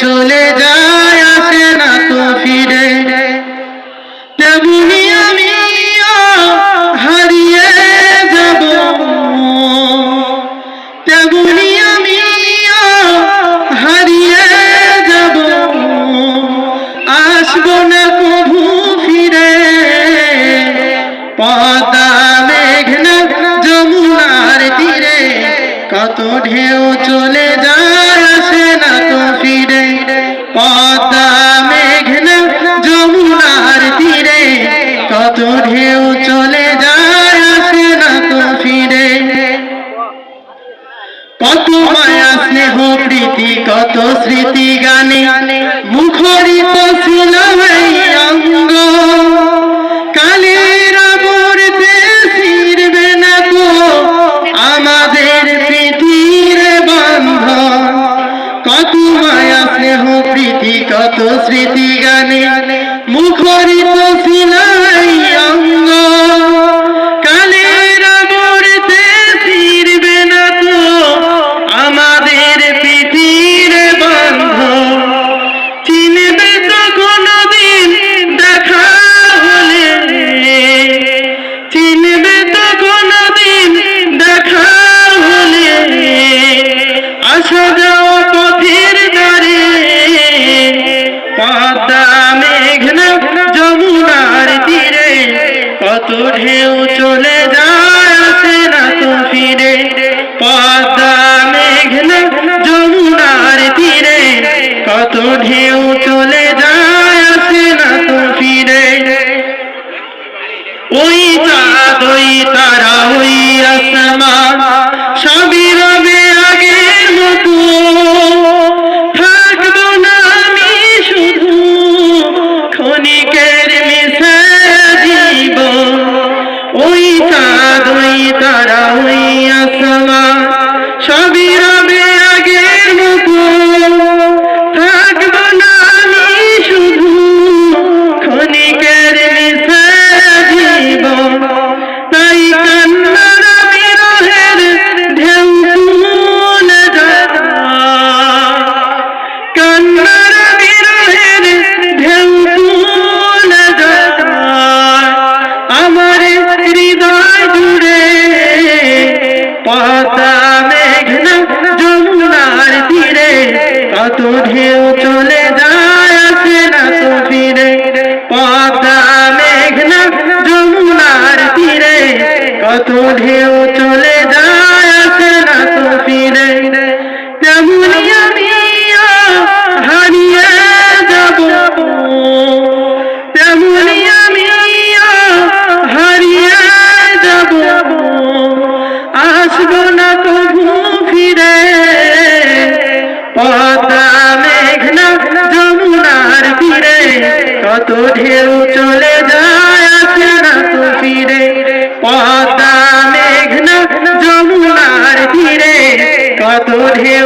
চলে যায়, আসে না তো ফিরে। তেমনি আমিও হারিয়ে যাব। তেমনি আমিও হারিয়ে যাব। আসব না কভু ফিরে। পদ্মা মেঘনা যমুনার তীরে, কত ঢেউ চলে কত ঢেউ চলে যায় না তো ফিরে। কত মায়া, স্নেহ, প্রীতি, কত স্মৃতি, গানে মুখরিত ছিল ঢেউ চলে আসে না তো ফিরে। পদ্মা মেঘনা যমুনার তীরে। কত ঢেউ চলে আসে না তো ফিরে। ওই চাঁদ, ওই তারা ওই তারা হইয়া কত ঢেউ চলে যায় ঢেউ চলে যায় না তো ফিরে। পদ্মা মেঘনা যমুনার তীরে। কত ঢেউ